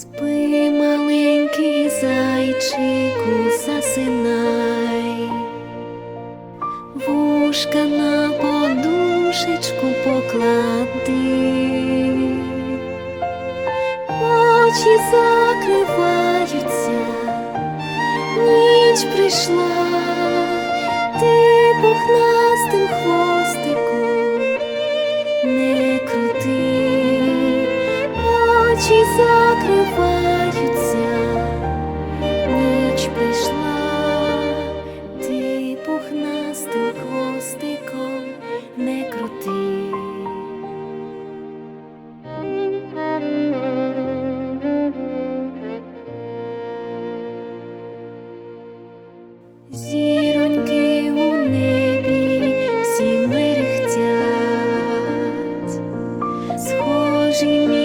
Спи, маленький зайчику, засинай, вушка на подушечку поклади, очі закриваються, ніч прийшла. Очі закриваються, ніч прийшла, ти пухнастим хвостиком не крути. Зіроньки у небі всі мерехтять, схожий